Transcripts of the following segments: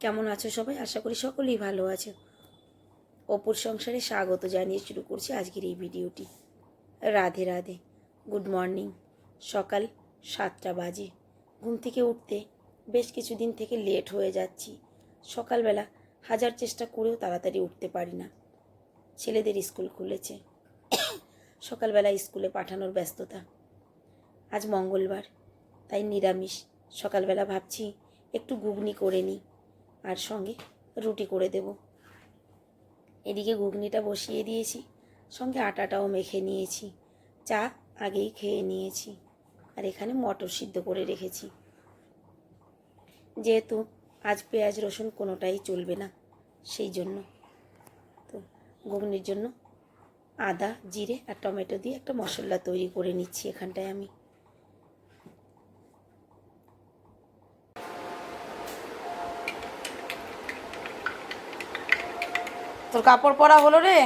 কেমন আছো সবাই? আশা করি সকলেই ভালো আছো। অপুর সংসারে স্বাগত জানিয়ে শুরু করছি আজকের এই ভিডিওটি। Radhe Radhe, good morning. সকাল সাতটা বাজে। ঘুম থেকে উঠতে বেশ কিছুদিন থেকে লেট হয়ে যাচ্ছি। সকালবেলা হাজার চেষ্টা করেও তাড়াতাড়ি উঠতে পারি না। ছেলেদের স্কুল খুলেছে। সকালবেলা স্কুলে পাঠানোর ব্যস্ততা। আজ মঙ্গলবার, তাই নিরামিষ। সকালবেলা ভাবছি একটু ঘুগনি করে নিই। আর সঙ্গে রুটি করে দেব। এদিকে ঘুগনিটা বসিয়ে দিয়েছি, সঙ্গে আটাটাও মেখে নিয়েছি, চা আগেই খেয়ে নিয়েছি, আর এখানে মটর সিদ্ধ করে রেখেছি। যেহেতু আজ পেঁয়াজ রসুন কোনোটাই চলবে না, সেই জন্য। তো ঘুগনির জন্য আদা, জিরে আর টমেটো দিয়ে একটা মশলা তৈরি করে নিচ্ছি এখানটায় আমি। তোর কাপড় পরা হলো রে।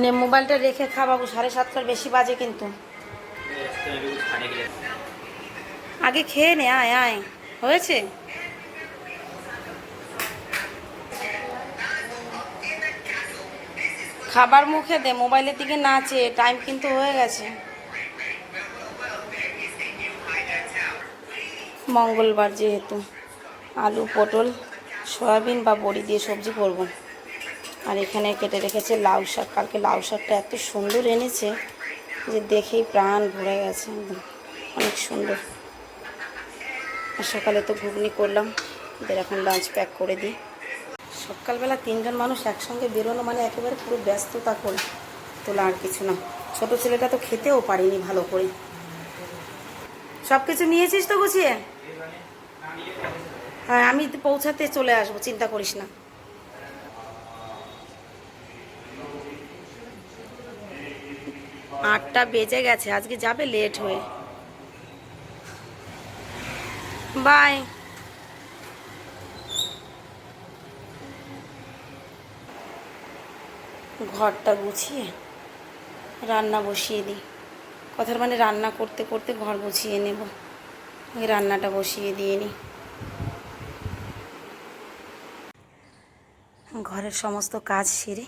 নে, মোবাইলটা রেখে খা বাবু সাড়ে সাতটার বেশি বাজে কিন্তু। আগে খেয়ে নে, আয় আয়। হয়েছে? খাবার মুখে দে, মোবাইলের দিকে নাচে টাইম কিন্তু হয়ে গেছে। মঙ্গলবার যেহেতু আলু, পটল, সয়াবিন বা বড়ি দিয়ে সবজি করব। আর এখানে কেটে রেখেছে লাউ শাক। কালকে লাউ শাকটা এত সুন্দর এনেছে যে দেখেই প্রাণ ভরে গেছে একদম। অনেক সুন্দর। আর সকালে তো ঘুগনি করলাম, এদের এখন লাঞ্চ প্যাক করে দিই। সকালবেলা তিনজন মানুষ একসঙ্গে বেরোনো মানে একেবারে পুরো ব্যস্ততা করে তোলা আর কিছু না। ছোট ছেলেটা তো খেতেও পারিনি ভালো করে। সব কিছু নিয়েছিস তো গুছিয়ে? হ্যাঁ আমি পৌঁছাতে চলে আসব, চিন্তা করিস না। আটটা বেজে গেছে, আজকে যাবে লেট হয়ে। বাই ঘরটা গুছিয়ে রান্না বসিয়ে দিই। কথার মানে রান্না করতে করতে ঘর গুছিয়ে নেব। রান্নাটা বসিয়ে দিয়ে নিই ঘরের সমস্ত কাজ সেরে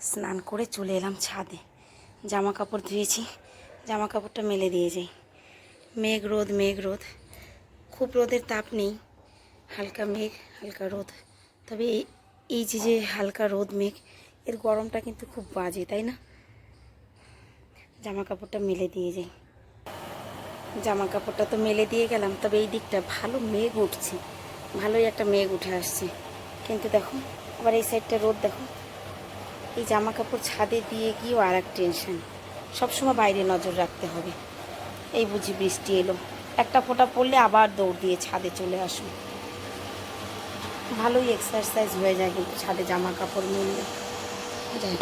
স্নান করে চলে এলাম ছাদে। জামা কাপড় ধুয়েছি জামা কাপড়টা মেলে দিয়ে যাই। মেঘ রোদ মেঘ রোদ। খুব রোদের তাপ নেই, হালকা মেঘ, হালকা রোদ। তবে এই এই যে যে হালকা রোদ, মেঘ, এর গরমটা কিন্তু খুব বাজে, তাই না? জামা কাপড়টা মেলে দিয়ে যাই। জামা কাপড়টা তো মেলে দিয়ে গেলাম, তবে এই দিকটা ভালো মেঘ উঠছে, ভালোই একটা মেঘ উঠে আসছে। কিন্তু দেখো, আবার এই সাইডটা রোদ, দেখো। এই জামা কাপড় ছাদে দিয়ে গিয়েও আর এক টেনশন, সবসময় বাইরে নজর রাখতে হবে। এই বুঝি বৃষ্টি এলো, একটা ফোঁটা পড়লে আবার দৌড় দিয়ে ছাদে চলে আসুন ভালোই এক্সারসাইজ হয়ে যায় কিন্তু ছাদে জামা কাপড় মিললে। যাই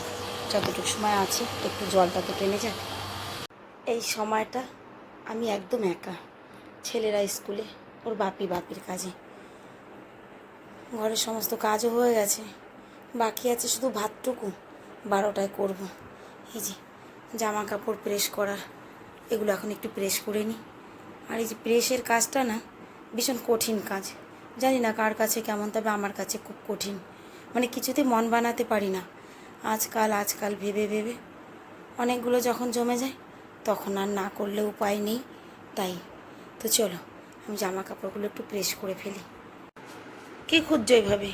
যতটুকু সময় আছে, একটু জলটা তো টেনে যায় এই সময়টা আমি একদম একা, ছেলেরা স্কুলে, ওর বাপি বাপির কাজে। ঘরের সমস্ত কাজও হয়ে গেছে, বাকি আছে শুধু ভাতটুকু, বারোটায় করব। এই যে জামা কাপড় প্রেস করার, এগুলো এখন একটু প্রেস করে নিই আর এই যে প্রেসের কাজটা না, ভীষণ কঠিন কাজ। জানি না কার কাছে কেমন, তবে আমার কাছে খুব কঠিন। মানে কিছুতে মন বানাতে পারি না। আজকাল আজকাল, ভেবে ভেবে। অনেকগুলো যখন জমে যায় তখন আর না করলে উপায় নেই। তাই, তো চলো, আমি জামা কাপড়গুলো একটু প্রেস করে ফেলি। কি খুঁজছো এইভাবে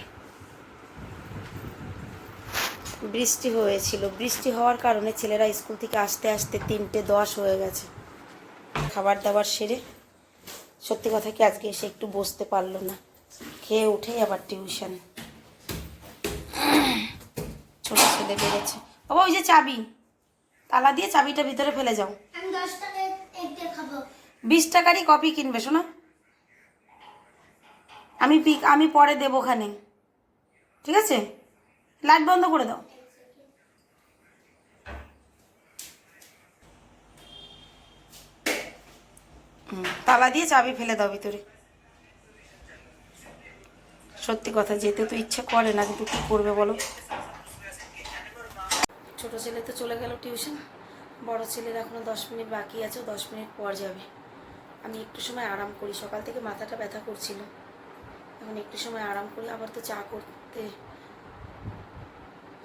বৃষ্টি হয়েছিল। বৃষ্টি হওয়ার কারণে ছেলেরা স্কুল থেকে আসতে আসতে তিনটে দশ হয়ে গেছে। খাবার দাবার সেরে, সত্যি কথা কি আজকে এসে একটু বসতে পারল না। খেয়ে উঠেই আবার টিউশন ছোট ছেলে বেড়েছে বাবা, ওই যে চাবি। তালা দিয়ে চাবিটা ভিতরে ফেলে যাও। বিশ টাকারই কপি কিনবে শোনা। আমি পিক আমি পরে দেবো ওখানে। ঠিক আছে? লাইট বন্ধ করে দাও। তালা দিয়ে চাবি ফেলে দাও ভিতরে। সত্যি কথা যেতে তো ইচ্ছে করে না কিন্তু কি করবে বলো? ছোট ছেলে তো চলে গেল টিউশন। বড় ছেলের এখনও দশ মিনিট বাকি আছে দশ মিনিট পর যাবে। আমি একটু সময় আরাম করি, সকাল থেকে মাথাটা ব্যথা করছিল। এখন একটু সময় আরাম করি আবার তো চা করতে,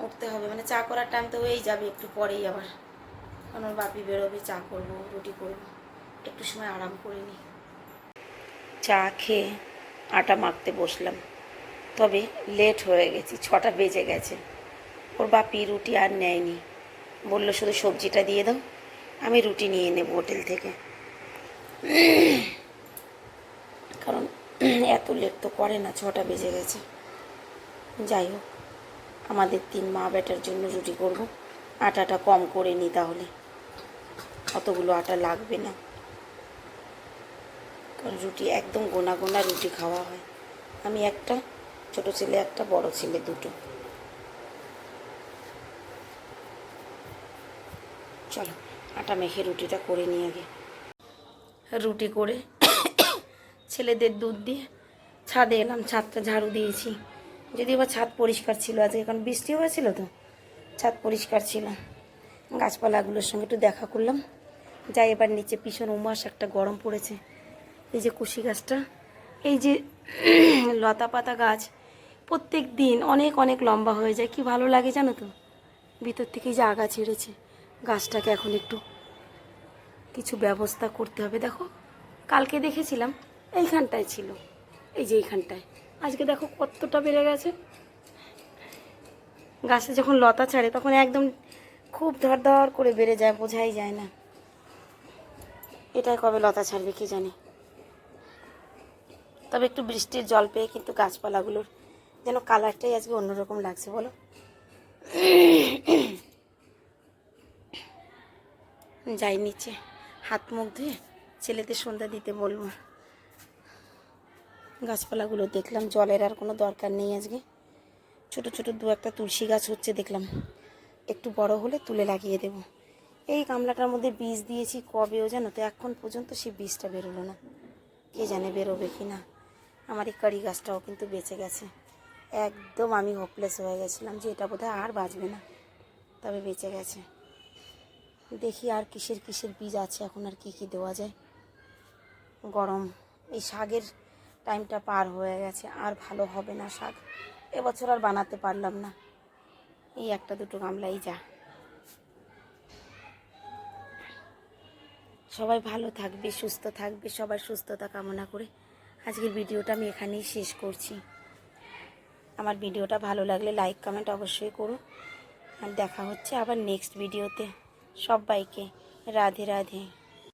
উঠতে হবে। মানে চা করার টাইম তো হয়েই যাবে একটু পরেই আবার। ওর বাপি বেরোবে, চা করব, রুটি করব। একটু সময় আরাম করে নিই। চা খেয়ে আটা মাখতে বসলাম। তবে লেট হয়ে গেছি, ছটা বেজে গেছে। ওর বাপি রুটি আর নেয়নি। বলল, শুধু সবজিটা দিয়ে দাও, আমি রুটি নিয়ে নেব হোটেল থেকে। কারণ এত লেট তো করে না, ছটা বেজে গেছে। যাই হোক, আমাদের তিন মা বেটার জন্য রুটি করব। আটাটা কম করে নিই তাহলে। অতগুলো আটা লাগবে না। কারণ রুটি একদম গোনা গোনা রুটি খাওয়া হয়। আমি একটা, ছোট ছেলে একটা, বড় ছেলে দুটো। চলো, আটা মেখে রুটিটা করে নিই আগে। রুটি করে ছেলেদের দুধ দিয়ে ছাদে এলাম, ছাদটা ঝাড়ু দিয়েছি। যদি আবার ছাদ পরিষ্কার ছিল আজকে, কারণ বৃষ্টি হয়েছিল তো, ছাদ পরিষ্কার ছিল। গাছপালাগুলোর সঙ্গে একটু দেখা করলাম। যাই, এবার নিচে ভীষণ উমাস একটা গরম পড়েছে। এই যে কুশি গাছটা, এই যে লতা পাতা গাছ, প্রত্যেক দিন অনেক অনেক লম্বা হয়ে যায়। কি ভালো লাগে জানো তো? ভিতর থেকে যে আগা ছেড়েছে। গাছটাকে এখন একটু কিছু ব্যবস্থা করতে হবে। দেখো, কালকে দেখেছিলাম এইখানটায় ছিল। এই যে এইখানটায়। আজকে দেখো কতটা বেড়ে গেছে। গাছে যখন লতা ছাড়ে তখন একদম খুব ধর ধর করে বেড়ে যায়, বোঝাই যায় না। এটাই কবে লতা ছাড়বে কি জানি। তবে একটু বৃষ্টির জল পেয়ে কিন্তু গাছপালাগুলোর যেন কালারটাই আজকে অন্যরকম লাগছে বলো। যাই নিচে। হাত মুখ ধুয়ে ছেলেদের সন্ধ্যা দিতে বলব। গাছপালাগুলো দেখলাম, জলের আর কোনো দরকার নেই আজকে। ছোট ছোট দু একটা তুলসী গাছ হচ্ছে দেখলাম। একটু বড় হলে তুলে লাগিয়ে দেব। এই গামলাটার মধ্যে বীজ দিয়েছি, কবেও জানো তো এখন পর্যন্ত সেই বীজটা বেরোলো না। কে জানে বেরোবে কি না। আমার এই কারি গাছটাও কিন্তু বেঁচে গেছে। একদম আমি হোপলেস হয়ে গেছিলাম যে এটা বোধহয় আর বাঁচবে না। তবে বেঁচে গেছে। দেখি আর কিসের কিসের বীজ আছে, এখন আর কি কি দেওয়া যায়। গরম, এই শাকের টাইমটা পার হয়ে গেছে, আর ভালো হবে না শাক। এবছর আর বানাতে পারলাম না। এই একটা দুটো গামলাই যা। সবাই ভালো থাকবে, সুস্থ থাকবে সবাই সুস্থতা কামনা করে। আজকের ভিডিওটা আমি এখানেই শেষ করছি। আমার ভিডিওটা ভালো লাগলে লাইক, কমেন্ট অবশ্যই করো। আর দেখা হচ্ছে আবার নেক্সট ভিডিওতে সবাইকে। রাধে রাধে।